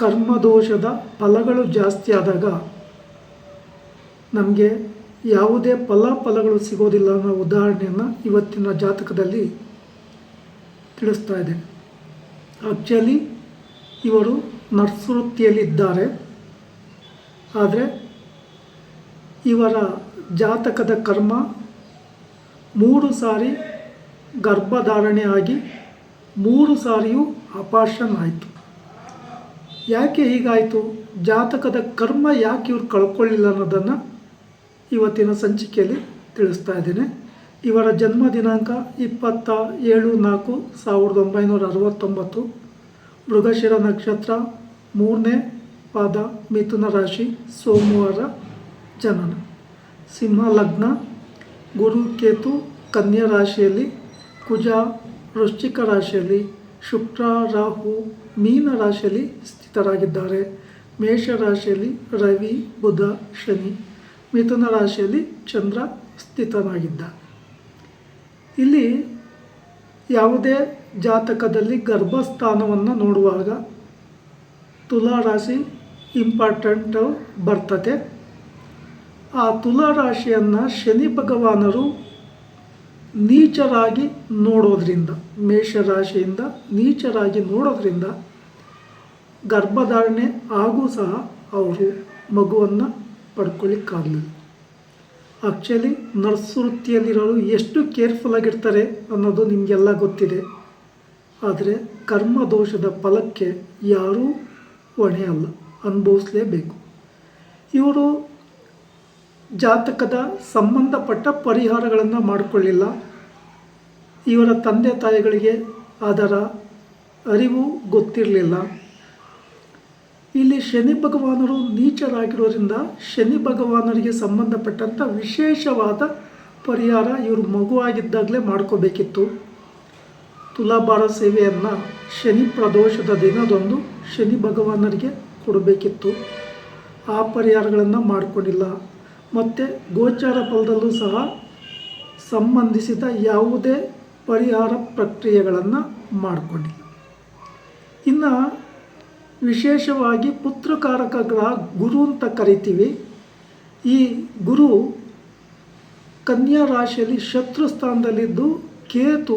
ಕರ್ಮದೋಷದ ಫಲಗಳು ಜಾಸ್ತಿ ಆದಾಗ ನಮಗೆ ಯಾವುದೇ ಫಲ ಫಲಗಳು ಸಿಗೋದಿಲ್ಲ ಅನ್ನೋ ಉದಾಹರಣೆಯನ್ನು ಇವತ್ತಿನ ಜಾತಕದಲ್ಲಿ ತಿಳಿಸ್ತಾ ಇದೆ ಆ್ಯಕ್ಚುಲಿ ಇವರು ನರ್ಸ್ ವೃತ್ತಿಯಲ್ಲಿದ್ದಾರೆ. ಆದರೆ ಇವರ ಜಾತಕದ ಕರ್ಮ ಮೂರು ಸಾರಿ ಗರ್ಭಧಾರಣೆ ಆಗಿ ಮೂರು ಸಾರಿಯೂ ಅಪಾರ್ಷನ್ ಆಯಿತು. ಯಾಕೆ ಹೀಗಾಯಿತು? ಜಾತಕದ ಕರ್ಮ ಯಾಕೆ ಇವ್ರು ಕಳ್ಕೊಳ್ಳಿಲ್ಲ ಅನ್ನೋದನ್ನು ಇವತ್ತಿನ ಸಂಚಿಕೆಯಲ್ಲಿ ತಿಳಿಸ್ತಾ ಇದ್ದೇನೆ. ಇವರ ಜನ್ಮ ದಿನಾಂಕ ಇಪ್ಪತ್ತ ಏಳು ನಾಲ್ಕು ಸಾವಿರದ ಒಂಬೈನೂರ ಅರವತ್ತೊಂಬತ್ತು. ಮೃಗಶಿರ ನಕ್ಷತ್ರ ಮೂರನೇ ಪಾದ ಮಿಥುನ ರಾಶಿ ಸೋಮವಾರ ಜನನ. ಸಿಂಹ ಲಗ್ನ. ಗುರು ಕೇತು ಕನ್ಯಾ ರಾಶಿಯಲ್ಲಿ, ಕುಜ ವೃಶ್ಚಿಕ ರಾಶಿಯಲ್ಲಿ, ಶುಕ್ರ ರಾಹು ಮೀನ ರಾಶಿಯಲ್ಲಿ ಸ್ಥಿತರಾಗಿದ್ದಾರೆ ಮೇಷ ರಾಶಿಯಲ್ಲಿ ರವಿ, ಬುಧ, ಶನಿ. ಮಿಥುನ ರಾಶಿಯಲ್ಲಿ ಚಂದ್ರ ಸ್ಥಿತನಾಗಿದ್ದ. ಇಲ್ಲಿ ಯಾವುದೇ ಜಾತಕದಲ್ಲಿ ಗರ್ಭಸ್ಥಾನವನ್ನು ನೋಡುವಾಗ ತುಲಾ ರಾಶಿ ಇಂಪಾರ್ಟೆಂಟ್ ಬರ್ತದೆ. ಆ ತುಲಾ ರಾಶಿಯನ್ನು ಶನಿ ಭಗವಾನರು ನೀಚರಾಗಿ ನೋಡೋದ್ರಿಂದ ಮೇಷರಾಶಿಯಿಂದ ನೀಚರಾಗಿ ನೋಡೋದ್ರಿಂದ ಗರ್ಭಧಾರಣೆ ಆಗೂ ಸಹ ಅವರು ಮಗುವನ್ನು ಪಡ್ಕೊಳ್ಳಿಕ್ಕಾಗಲಿಲ್ಲ ಆ್ಯಕ್ಚುಲಿ ನರ್ಸ್ ವೃತ್ತಿಯಲ್ಲಿರೋರು ಎಷ್ಟು ಕೇರ್ಫುಲ್ ಆಗಿರ್ತಾರೆ ಅನ್ನೋದು ನಿಮಗೆಲ್ಲ ಗೊತ್ತಿದೆ. ಆದರೆ ಕರ್ಮದೋಷದ ಫಲಕ್ಕೆ ಯಾರೂ ಹೊಣೆ ಅಲ್ಲ, ಅನುಭವಿಸಲೇಬೇಕು. ಇವರು ಜಾತಕದ ಸಂಬಂಧಪಟ್ಟ ಪರಿಹಾರಗಳನ್ನು ಮಾಡಿಕೊಳ್ಳಿಲ್ಲ. ಇವರ ತಂದೆ ತಾಯಿಗಳಿಗೆ ಅದರ ಅರಿವು ಗೊತ್ತಿರಲಿಲ್ಲ. ಇಲ್ಲಿ ಶನಿ ಭಗವಾನರು ನೀಚರಾಗಿರೋದ್ರಿಂದ ಶನಿ ಭಗವಾನರಿಗೆ ಸಂಬಂಧಪಟ್ಟಂಥ ವಿಶೇಷವಾದ ಪರಿಹಾರ ಇವರು ಮಗುವಾಗಿದ್ದಾಗಲೇ ಮಾಡ್ಕೋಬೇಕಿತ್ತು. ತುಲಾಭಾರ ಸೇವೆಯನ್ನು ಶನಿ ಪ್ರದೋಷದ ದಿನದೊಂದು ಶನಿ ಭಗವಾನರಿಗೆ ಕೊಡಬೇಕಿತ್ತು. ಆ ಪರಿಹಾರಗಳನ್ನು ಮಾಡಿಕೊಂಡಿಲ್ಲ. ಮತ್ತು ಗೋಚಾರ ಫಲದಲ್ಲೂ ಸಹ ಸಂಬಂಧಿಸಿದ ಯಾವುದೇ ಪರಿಹಾರ ಪ್ರಕ್ರಿಯೆಗಳನ್ನು ಮಾಡಿಕೊಂಡಿಲ್ಲ. ಇನ್ನು ವಿಶೇಷವಾಗಿ ಪುತ್ರಕಾರಕ ಗ್ರಹ ಗುರು ಅಂತ ಕರಿತೀವಿ. ಈ ಗುರು ಕನ್ಯಾ ರಾಶಿಯಲ್ಲಿ ಶತ್ರು ಸ್ಥಾನದಲ್ಲಿದ್ದು ಕೇತು,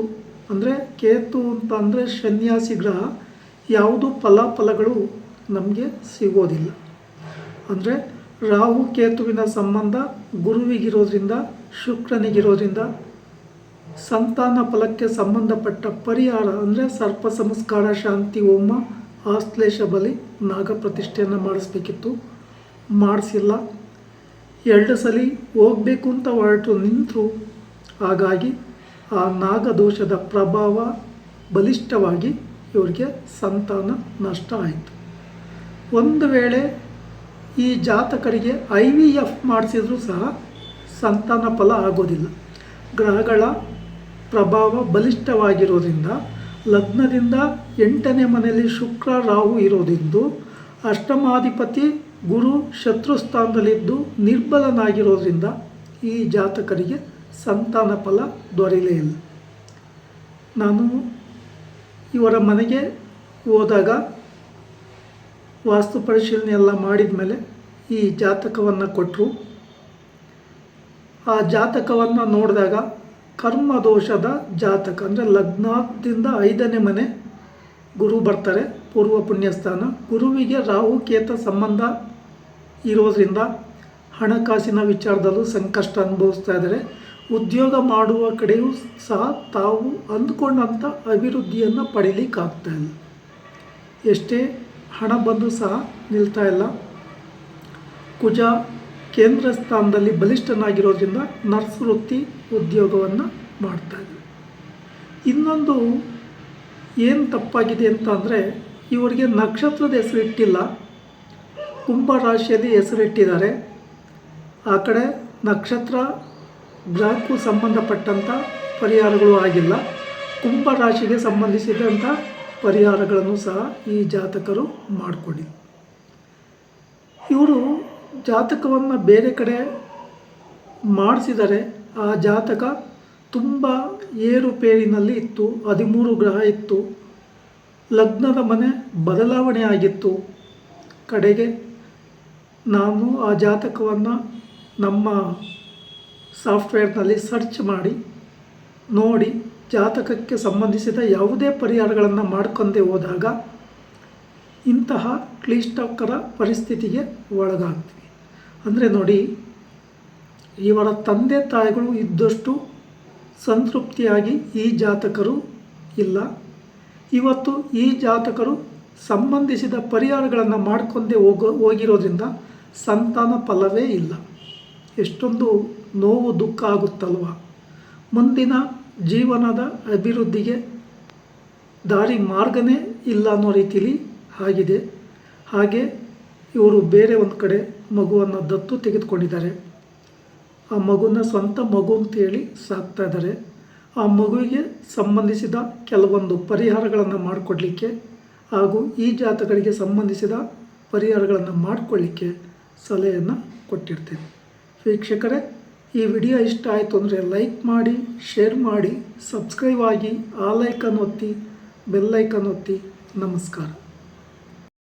ಅಂದರೆ ಕೇತು ಅಂತ ಅಂದರೆ ಸನ್ಯಾಸಿ ಗ್ರಹ. ಯಾವುದು ಫಲಾಫಲಗಳು ನಮಗೆ ಸಿಗೋದಿಲ್ಲ. ಅಂದರೆ ರಾಹು ಕೇತುವಿನ ಸಂಬಂಧ ಗುರುವಿಗಿರೋದ್ರಿಂದ, ಶುಕ್ರನಿಗಿರೋದ್ರಿಂದ ಸಂತಾನ ಫಲಕ್ಕೆ ಸಂಬಂಧಪಟ್ಟ ಪರಿಹಾರ ಅಂದರೆ ಸರ್ಪ ಸಂಸ್ಕಾರ, ಶಾಂತಿ, ಹೋಮ ಆಶ್ಲೇಷ ಬಲಿ ನಾಗ ಪ್ರತಿಷ್ಠೆಯನ್ನು ಮಾಡಿಸ್ಬೇಕಿತ್ತು. ಮಾಡಿಸಿಲ್ಲ. ಎರಡು ಸಲ ಹೋಗಬೇಕು ಅಂತ ಹೊರಟು ನಿಂತರು. ಹಾಗಾಗಿ ಆ ನಾಗದೋಷದ ಪ್ರಭಾವ ಬಲಿಷ್ಠವಾಗಿ ಇವರಿಗೆ ಸಂತಾನ ನಷ್ಟ ಆಯಿತು. ಒಂದು ವೇಳೆ ಈ ಜಾತಕರಿಗೆ ಐ ವಿ ಎಫ್ ಮಾಡಿಸಿದ್ರೂ ಸಹ ಸಂತಾನ ಫಲ ಆಗೋದಿಲ್ಲ. ಗ್ರಹಗಳ ಪ್ರಭಾವ ಬಲಿಷ್ಠವಾಗಿರೋದ್ರಿಂದ ಲಗ್ನದಿಂದ ಎಂಟನೇ ಮನೆಯಲ್ಲಿ ಶುಕ್ರ, ರಾಹು ಇರೋದಿಂದು ಅಷ್ಟಮಾಧಿಪತಿ ಗುರು ಶತ್ರು ಸ್ಥಾನದಲ್ಲಿದ್ದು ನಿರ್ಬಲನಾಗಿರೋದ್ರಿಂದ ಈ ಜಾತಕರಿಗೆ ಸಂತಾನ ಫಲ ದೊರೆಯಲೇ ಇಲ್ಲ. ನಾನು ಇವರ ಮನೆಗೆ ಹೋದಾಗ ವಾಸ್ತು ಪರಿಶೀಲನೆ ಎಲ್ಲ ಮಾಡಿದ ಮೇಲೆ ಈ ಜಾತಕವನ್ನು ಕೊಟ್ಟರು ಆ ಜಾತಕವನ್ನು ನೋಡಿದಾಗ ಕರ್ಮದೋಷದ ಜಾತಕ, ಅಂದರೆ ಲಗ್ನದಿಂದ ಐದನೇ ಮನೆ ಗುರು ಬರ್ತಾರೆ, ಪೂರ್ವ ಪುಣ್ಯಸ್ಥಾನ. ಗುರುವಿಗೆ ರಾಹು, ಕೇತ ಸಂಬಂಧ ಇರೋದ್ರಿಂದ ಹಣಕಾಸಿನ ವಿಚಾರದಲ್ಲೂ ಸಂಕಷ್ಟ ಅನುಭವಿಸ್ತಾ ಇದ್ದಾರೆ. ಉದ್ಯೋಗ ಮಾಡುವ ಕಡೆಯೂ ಸಹ ತಾವು ಅಂದ್ಕೊಂಡಂಥ ಅಭಿವೃದ್ಧಿಯನ್ನು ಪಡೀಲಿಕ್ಕಾಗ್ತಾ ಇಲ್ಲ. ಎಷ್ಟೇ ಹಣ ಬಂದು ಸಹ ನಿಲ್ತಾ ಇಲ್ಲ. ಕುಜ ಕೇಂದ್ರ ಸ್ಥಾನದಲ್ಲಿ ಬಲಿಷ್ಠನಾಗಿರೋದ್ರಿಂದ ನರ್ಸ್ ವೃತ್ತಿ ಉದ್ಯೋಗವನ್ನು ಮಾಡ್ತಾ ಇದ್ದಾರೆ ಇನ್ನೊಂದು ಏನು ತಪ್ಪಾಗಿದೆ ಅಂತ ಅಂದರೆ, ಇವರಿಗೆ ನಕ್ಷತ್ರದ ಹೆಸರಿಟ್ಟಿಲ್ಲ ಕುಂಭರಾಶಿಯಲ್ಲಿ ಕುಂಭ ರಾಶಿಯಲ್ಲಿ ಹೆಸರಿಟ್ಟಿದ್ದಾರೆ ಆ ಕಡೆ ನಕ್ಷತ್ರ ಗ್ರಹಕ್ಕೂ ಸಂಬಂಧಪಟ್ಟಂಥ ಪರಿಹಾರಗಳು ಆಗಿಲ್ಲ. ಕುಂಭ ರಾಶಿಗೆ ಸಂಬಂಧಿಸಿದಂಥ ಪರಿಹಾರಗಳನ್ನು ಸಹ ಈ ಜಾತಕರು ಮಾಡಿಕೊಂಡಿದ್ದರು ಇವರು ಜಾತಕವನ್ನು ಬೇರೆ ಕಡೆ ಮಾಡಿಸಿದರೆ ಆ ಜಾತಕ ತುಂಬ ಏರುಪೇರಿನಲ್ಲಿ ಇತ್ತು, ಹದಿಮೂರು ಗ್ರಹ ಇತ್ತು, ಲಗ್ನದ ಮನೆ ಬದಲಾವಣೆ ಆಗಿತ್ತು. ಕಡೆಗೆ ನಾನು ಆ ಜಾತಕವನ್ನು ನಮ್ಮ ಸಾಫ್ಟ್ವೇರ್ನಲ್ಲಿ ಸರ್ಚ್ ಮಾಡಿ, ನೋಡಿ ಜಾತಕಕ್ಕೆ ಸಂಬಂಧಿಸಿದ ಯಾವುದೇ ಪರಿಹಾರಗಳನ್ನು ಮಾಡ್ಕೊಂಡೇ ಹೋದಾಗ ಇಂತಹ ಕ್ಲಿಷ್ಟಕರ ಪರಿಸ್ಥಿತಿಗೆ ಒಳಗಾಗ್ತೀವಿ ಅಂದರೆ ನೋಡಿ ಇವರ ತಂದೆ ತಾಯಿಗಳು ಇದ್ದಷ್ಟು ಸಂತೃಪ್ತಿಯಾಗಿ ಈ ಜಾತಕರು ಇಲ್ಲ. ಇವತ್ತು ಈ ಜಾತಕರು ಸಂಬಂಧಿಸಿದ ಪರಿಹಾರಗಳನ್ನು ಮಾಡ್ಕೊಂಡೇ ಹೋಗೋ, ಹೋಗಿರೋದ್ರಿಂದ ಸಂತಾನ ಫಲವೇ ಇಲ್ಲ. ಎಷ್ಟೊಂದು ನೋವು ದುಃಖ ಆಗುತ್ತಲ್ವ? ಮುಂದಿನ ಜೀವನದ ಅಭಿವೃದ್ಧಿಗೆ ದಾರಿ ಮಾರ್ಗನೇ ಇಲ್ಲ ಅನ್ನೋ ರೀತಿಲಿ ಆಗಿದೆ. ಹಾಗೆ ಇವರು ಬೇರೆ ಒಂದು ಕಡೆ ಮಗುವನ್ನು ದತ್ತು ತೆಗೆದುಕೊಂಡಿದ್ದಾರೆ. ಆ ಮಗುನ ಸ್ವಂತ ಮಗು ಅಂತೇಳಿ ಸಾಕ್ತಾ ಇದ್ದಾರೆ. ಆ ಮಗುವಿಗೆ ಸಂಬಂಧಿಸಿದ ಕೆಲವೊಂದು ಪರಿಹಾರಗಳನ್ನು ಮಾಡಿಕೊಡ್ಲಿಕ್ಕೆ ಹಾಗೂ ಈ ಜಾತಗಳಿಗೆ ಸಂಬಂಧಿಸಿದ ಪರಿಹಾರಗಳನ್ನು ಮಾಡಿಕೊಳ್ಳಿಕ್ಕೆ ಸಲಹೆಯನ್ನು ಕೊಟ್ಟಿರ್ತೀನಿ. ವೀಕ್ಷಕರೇ, ಈ ವಿಡಿಯೋ ಇಷ್ಟ ಆಯಿತು ಅಂದರೆ ಲೈಕ್ ಮಾಡಿ, ಶೇರ್ ಮಾಡಿ, ಸಬ್ಸ್ಕ್ರೈಬ್ ಆಗಿ, ಆ ಲೈಕನ್ ಒತ್ತಿ ಬೆಲ್ಲೈಕನ್ ಒತ್ತಿ. ನಮಸ್ಕಾರ.